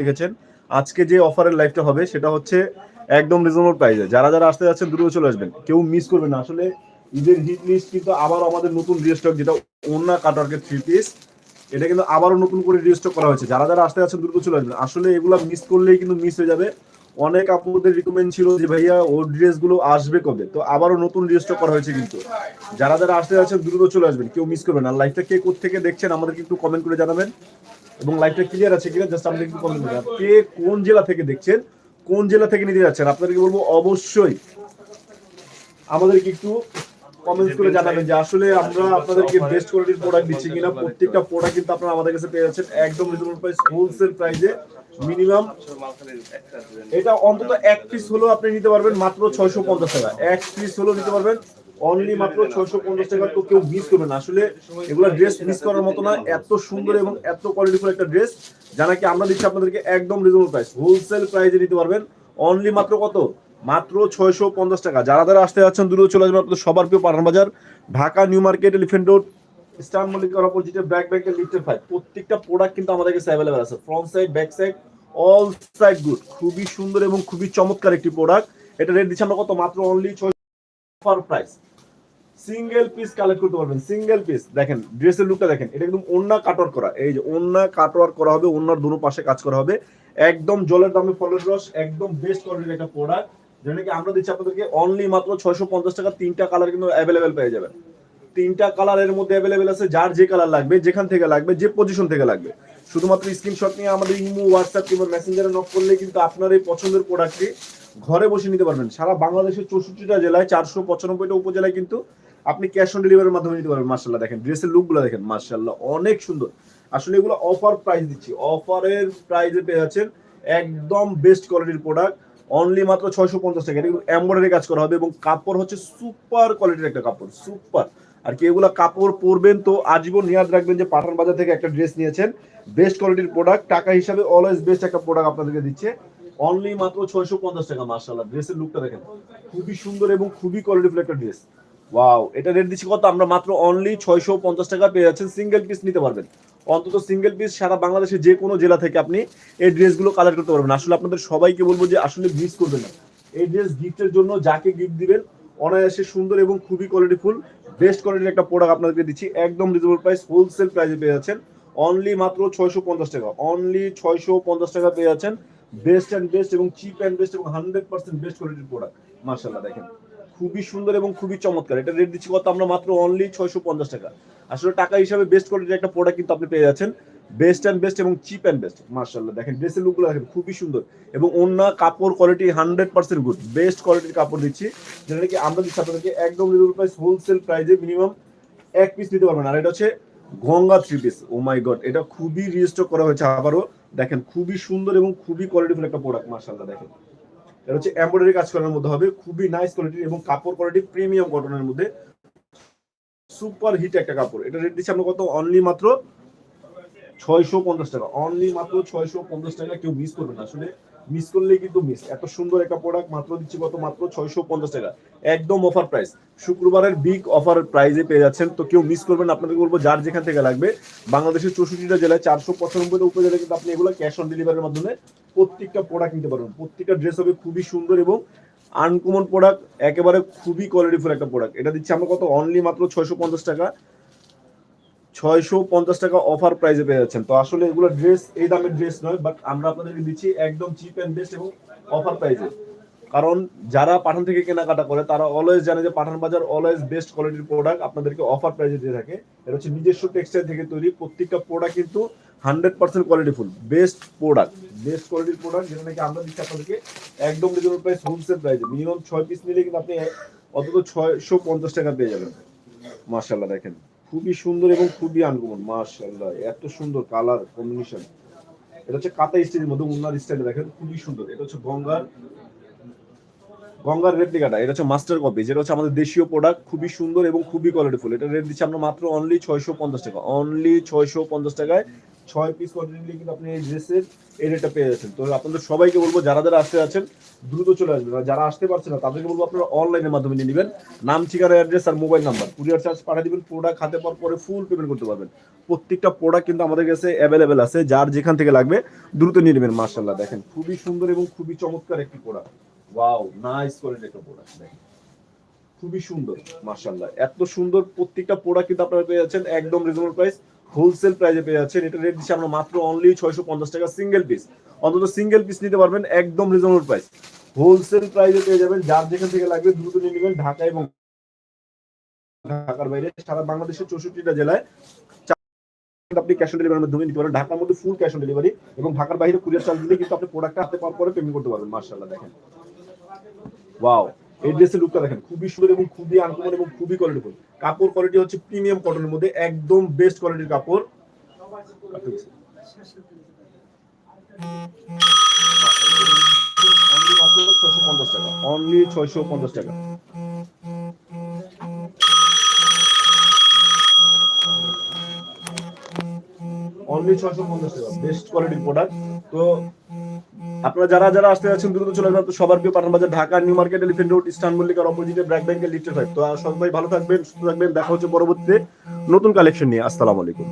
দেখেছেন? আজকে যে অফারের লাইফটা হবে, সেটা হচ্ছে একদম রিজনেবল প্রাইসে যারা যারা আসতে যাচ্ছেন, দ্রুত চলে আসবেন। কেউ মিস করবেন না। আসলে ঈদের হিট লিস্ট কিন্তু আবার আমাদের নতুন রিস্টক যেটা ওন্না কাটারকে থ্রি পিস এটা কিন্তু আবারও নতুন করে রিস্টক করা হয়েছে। যারা যারা আসতে যাচ্ছেন, দ্রুত চলে আসবেন। আসলে এগুলো মিস করলেই কিন্তু মিস হয়ে যাবে। অনেক আপুদের রিকমেন্ড ছিল যে, ভাইয়া, ওর ড্রেসগুলো আসবে কবে? তো আবারও নতুন রিস্টক করা হয়েছে কিন্তু। যারা যারা আসতে যাচ্ছেন, দ্রুত চলে আসবেন। কেউ মিস করবেন আর লাইভটা কে থেকে দেখছেন, আমাদেরকে একটু কমেন্ট করে জানাবেন। এবং লাইভটা ক্লিয়ার আছে কিনা জাস্ট আপনি একটু কমেন্ট করে জানাবেন। কে কোন জেলা থেকে দেখছেন, কোন জেলা থেকে নিতে যাচ্ছেন, আপনাদেরকে বলব অবশ্যই আমাদেরকে একটু কমেন্টস করে জানাবেন যে আসলে আমরা আপনাদেরকে বেস্ট কোয়ালিটির প্রোডাক্ট দিচ্ছি কিনা। প্রত্যেকটা প্রোডাক্ট কিন্তু আপনারা আমাদের কাছে পেয়ে যাচ্ছেন, একদম রিজনেবল প্রাইস হোলসেল প্রাইসে মিনিমাম এটা অন্তত এক পিস হলেও আপনি নিতে পারবেন মাত্র ছয়শো পঞ্চাশ টাকা। এক পিস হলেও নিতে পারবেন অনলি মাত্র ছয়শো পঞ্চাশ টাকা তো কেউ মিস করবে না। আসলে এগুলো ড্রেস মিস করার মতো না এত সুন্দর এবং এত কোয়ালিটিফুল একটা ড্রেস যা নাকি আমরা দিচ্ছি আপনাদেরকে একদম রিজনেবল প্রাইস হোলসেল প্রাইসে নিতে পারবেন। অনলি মাত্র কত? মাত্র ছয়শো পঞ্চাশ টাকা। যারা যারা আসতে যাচ্ছেন দূরে চলে আসবেন আপনাদের সবার প্রিয় Pathan Bazar Dhaka New Market Elephant Road star মল্লিকার অপোজিটে ব্যাক ব্যাংকের লিফটের ফাইভ প্রত্যেকটা প্রোডাক্ট কিন্তু আমাদের কাছে অ্যাভেলেবেল আছে। Front side back side all side good খুবই সুন্দর এবং খুবই চমৎকার একটি প্রোডাক্ট এটা রেট দিচ্ছি আমরা কত? মাত্র অনলি ছয় offer price single piece collect করতে পারবেন। সিঙ্গেল পিস দেখেন ড্রেসের লুকটা দেখেন, এটা একদম ওন্না কাটওয়ার করা। এই যে ওন্না কাটওয়ার করা হবে ওন্নার দুনো পাশে কাজ করা হবে। একদম জলের দামে ফলের রস, একদম বেস্ট কোয়ালিটির একটা প্রোডাক্ট যেটা কি আমরা দিচ্ছি আপনাদেরকে অনলি মাত্র ছয়শো পঞ্চাশ টাকা, তিনটা কালার কিন্তু অ্যাভেলেবেল পেয়ে যাবেন। তিনটা কালারের মধ্যে অ্যাভেলেবেল আছে, যার যে কালার লাগবে, যেখান থেকে লাগবে, যে পজিশন থেকে লাগবে। শুধুমাত্র স্ক্রিনশট নিয়ে আমাদের ইমো হোয়াটসঅ্যাপ কিংবা মেসেঞ্জারে নক করলে কিন্তু আপনার এই পছন্দের প্রোডাক্টটি ঘরে বসে নিতে পারবেন। সারা বাংলাদেশের চৌষট্টিটা জেলায়, চারশো পঁচানব্বইটা উপজেলায় কিন্তু আপনি ক্যাশ অন ডেলিভারির মাধ্যমে নিতে পারবেন মার্শাল্লাহ দেখেন ড্রেসের লুকগুলো দেখেন মার্শাল্লাহ অনেক সুন্দর। আসলে এগুলো অফার প্রাইস দিচ্ছি। অফারের প্রাইসে পেয়ে যাচ্ছেন একদম বেস্ট কোয়ালিটির প্রোডাক্ট অনলি মাত্র ছয়শো পঞ্চাশ টাকা। এটা এমব্রয়ডারি কাজ করা হবে এবং কাপড় হচ্ছে সুপার কোয়ালিটির একটা কাপড় সুপার আর কি এগুলো কাপড় পরবেন তো আজীবন নিয়াদ রাখবেন যে পাঠান বাজার থেকে একটা ড্রেস নিয়েছেন বেস্ট কোয়ালিটির প্রোডাক্ট টাকা হিসাবে অলওয়েজ বেস্ট একটা প্রোডাক্ট আপনাদেরকে দিচ্ছে। অনলি মাত্র ছয়শো পঞ্চাশ টাকা মার্শাল্লাহ ড্রেসের লুকটা দেখেন, খুবই সুন্দর এবং খুবই কোয়ালিটিফুল একটা ড্রেস ওয়াও এটা রেট দিচ্ছি কত? আমরা মাত্র অনলি ছয়শো পঞ্চাশ টাকা পেয়ে যাচ্ছেন সিঙ্গেল পিস নিতে পারবেন। অন্তত সিঙ্গেল পিস সারা বাংলাদেশের যে কোনো জেলা থেকে আপনি এই ড্রেসগুলো কালেক্ট করতে পারবেন। আসলে আপনাদের সবাইকে বলব যে আসলে মিস করবেন না। এই ড্রেস গিফটের জন্য যাকে গিফট দিবেন, অনায়াসে সুন্দর এবং খুবই কোয়ালিটিফুল বেস্ট কোয়ালিটির একটা প্রোডাক্ট আপনাদেরকে দিচ্ছি, একদম রিজনেবল প্রাইস হোলসেল প্রাইসে পেয়ে যাচ্ছেন। অনলি মাত্র ছয়শো পঞ্চাশ টাকা। অনলি ছয়শো পঞ্চাশ টাকা পেয়ে যাচ্ছেন। বেস্ট অ্যান্ড বেস্ট এবং চিপ অ্যান্ড বেস্ট এবং হান্ড্রেড পার্সেন্ট বেস্ট কোয়ালিটির প্রোডাক্ট মার্শাল্লাহ দেখেন। খুবই সুন্দর এবং খুবই চমৎকার। এটা রেট দিচ্ছি কত? আমরা মাত্র অনলি ছয়শো পঞ্চাশ টাকা। আসলে টাকা হিসাবে বেস্ট কোয়ালিটির একটা প্রোডাক্ট কিন্তু আপনি পেয়ে যাচ্ছেন। বেস্ট অ্যান্ড বেস্ট এবং চিপ অ্যান্ড বেস্ট মার্শাল্লাহ দেখেন ড্রেসের লুকগুলো দেখেন, খুবই সুন্দর। এবং অন্য কাপড় quality hundred percent good best কোয়ালিটির কাপড় দিচ্ছি। যেটা কি আমরা দিচ্ছি আপনাদেরকে একদম রিজনেবল প্রাইস হোলসেল প্রাইসে মিনিমাম এক পিস নিতে পারবেন। আর এটা হচ্ছে Ganga three piece oh my god এটা খুবই রিস্টক করা হয়েছে আবারও। দেখেন, খুবই সুন্দর এবং খুবই কোয়ালিটিফুল একটা প্রোডাক্ট মার্শাল্লাহ দেখেন। এটা হচ্ছে এমব্রয়ডারি কাজ করার মধ্যে হবে, খুবই নাইস কোয়ালিটির এবং কাপড় কোয়ালিটি প্রিমিয়াম কটনের মধ্যে। সুপার হিট একটা কাপড়। এটা রেট দিচ্ছি আমরা কত? অনলি মাত্র ছয়শো পঞ্চাশ টাকা। অনলি মাত্র ছয়শো পঞ্চাশ টাকা কেউ মিস করবে না। আসলে মিস করলেই কিন্তু মিস এত সুন্দর একটা প্রোডাক্ট মাত্র দিচ্ছি কত? মাত্র ছয়শো পঞ্চাশ টাকা। একদম অফার প্রাইস শুক্রবারের বিগ অফার প্রাইজে পেয়ে যাচ্ছেন। তো কেউ মিস করবেন না, আপনাদের বলব যার যেখান থেকে লাগবে। বাংলাদেশের চৌষট্টিটা জেলায় চারশো পঁচানব্বইটা উপজেলায় কিন্তু আপনি এগুলো ক্যাশ অন ডেলিভারির মাধ্যমে প্রত্যেকটা প্রোডাক্ট নিতে পারবেন। প্রত্যেকটা ড্রেস হবে খুবই সুন্দর এবং আনকমন প্রোডাক্ট একেবারে খুবই কোয়ালিটিফুল একটা প্রোডাক্ট এটা দিচ্ছি আমরা কত? অনলি মাত্র ছয়শো পঞ্চাশ টাকা। ছয়শো পঞ্চাশ টাকা অফার প্রাইসে পেয়ে যাচ্ছেন। তো আসলে এগুলো ড্রেস এই দামের ড্রেস নয় বাট আমরা আপনাদেরকে দিচ্ছি একদম চিপ অ্যান্ড বেস্ট এবং অফার প্রাইসে কারণ যারা পাঠান থেকে কেনাকাটা করে, তারা অলওয়েজ জানে যে পাঠান বাজার অলওয়েজ বেস্ট কোয়ালিটির প্রোডাক্ট আপনাদেরকে অফার প্রাইসে দিয়ে থাকে। এটা হচ্ছে নিজস্ব টেক্সটাইল থেকে তৈরি, প্রত্যেকটা প্রোডাক্ট কিন্তু hundred percent qualityful best product best কোয়ালিটির প্রোডাক্ট যেটা নাকি আমরা দিচ্ছি আপনাদেরকে একদম রিজনেবল প্রাইস হোলসেল প্রাইসে মিনিমাম ছয় পিস নিলে কিন্তু আপনি অন্তত ছয়শো পঞ্চাশ টাকা পেয়ে যাবেন। মার্শাল্লাহ দেখেন। খুবই সুন্দর এবং খুবই আনকমন মার্শাল্লাহ এত সুন্দর কালার কম্বিনেশন। এটা হচ্ছে কাতা স্টাইলের মধ্যে, উন্নার স্টাইলে দেখেন, খুবই সুন্দর। এটা হচ্ছে গঙ্গার গঙ্গার রেপ্লিকাটা, এটা হচ্ছে মাস্টার কপি যেটা হচ্ছে আমাদের দেশীয় প্রোডাক্ট খুবই সুন্দর এবং খুবই কোয়ালিটিফুল এটা রেট দিচ্ছে আমরা মাত্র অনলি ছয়শো পঞ্চাশ টাকা অনলি ছয়শো পঞ্চাশ টাকায় ছয় পিস কোয়ান্টিটি কিন্তু আপনি এই ড্রেসের এই রেটটা পেয়ে যাচ্ছেন। তো আপনাদের সবাইকে বলব, যারা যারা আসতে আছেন দ্রুত চলে আসবেন। আর যারা আসতে পারছেন না, তাদেরকে বলব আপনারা অনলাইনের মাধ্যমে নিয়ে নেবেন। নাম, ঠিকানা অ্যাড্রেস আর মোবাইল নাম্বার কুরিয়ার চার্জ পাঠিয়ে দিবেন প্রোডাক্ট হাতে পাওয়ার পরে ফুল পেমেন্ট করতে পারবেন। প্রত্যেকটা প্রোডাক্ট কিন্তু আমাদের কাছে অ্যাভেলেবেল আছে, যার যেখান থেকে লাগবে, দ্রুত নিয়ে নেবেন মার্শাল্লাহ দেখেন, খুবই সুন্দর এবং খুবই চমৎকার একটি প্রোডাক্ট ওয়াও নাইস কোয়ালিটি একটা প্রোডাক্ট দেখেন। খুবই সুন্দর মার্শাল্লাহ এত সুন্দর প্রত্যেকটা প্রোডাক্ট কিন্তু আপনারা পেয়ে যাচ্ছেন, একদম রিজনেবল প্রাইস হোলসেল প্রাইসে পেয়ে যাচ্ছেন। এটা রেট দিচ্ছে আমরা মাত্র অনলি ছয়শো পঞ্চাশ টাকা সিঙ্গেল পিস অন্তত সিঙ্গেল পিস নিতে পারবেন, একদম রিজনেবল প্রাইস হোলসেল প্রাইসে পেয়ে যাবেন, যার যেখান থেকে লাগবে দ্রুত নিয়ে নেবেন, ঢাকা এবং ঢাকার বাইরে। সারা বাংলাদেশের চৌষট্টিটা জেলায় আপনি ক্যাশ অন ডেলিভারির মাধ্যমে নিতে পারেন ঢাকার মধ্যে ফুল ক্যাশ অন ডেলিভারি এবং ঢাকার বাইরে কুরিয়ার চার্জ দিলে কিন্তু আপনি প্রোডাক্টটা হাতে পাওয়ার পরে পেমেন্ট করতে পারবেন মার্শাল্লাহ দেখেন। ওয়াও এই ড্রেসের লুকটা দেখেন, খুবই সুন্দর এবং খুবই আনকমন এবং খুবই কোয়ালিটিফুল কাপড় কোয়ালিটি হচ্ছে প্রিমিয়াম কটনের মধ্যে একদম বেস্ট কোয়ালিটির কাপড়। ছয়শো পঞ্চাশ টাকা। অনলি ছয়শো পঞ্চাশ টাকা অনলি ছয়শো পঞ্চাশ টাকা বেস্ট কোয়ালিটির প্রোডাক্ট তো আপনারা যারা যারা আসতে যাচ্ছেন, দ্রুত চলে আসবেন সবার প্রিয় Pathan Bazar, Dhaka, New Market, Elephant Road, Eastern মল্লিকার অপোজিটে ব্র্যাক ব্যাংকের লিফটের ফাইভ তো সবাই ভালো থাকবেন, সুস্থ থাকবেন। দেখা হচ্ছে পরবর্তীতে নতুন কালেকশন নিয়ে। আসসালামু আলাইকুম।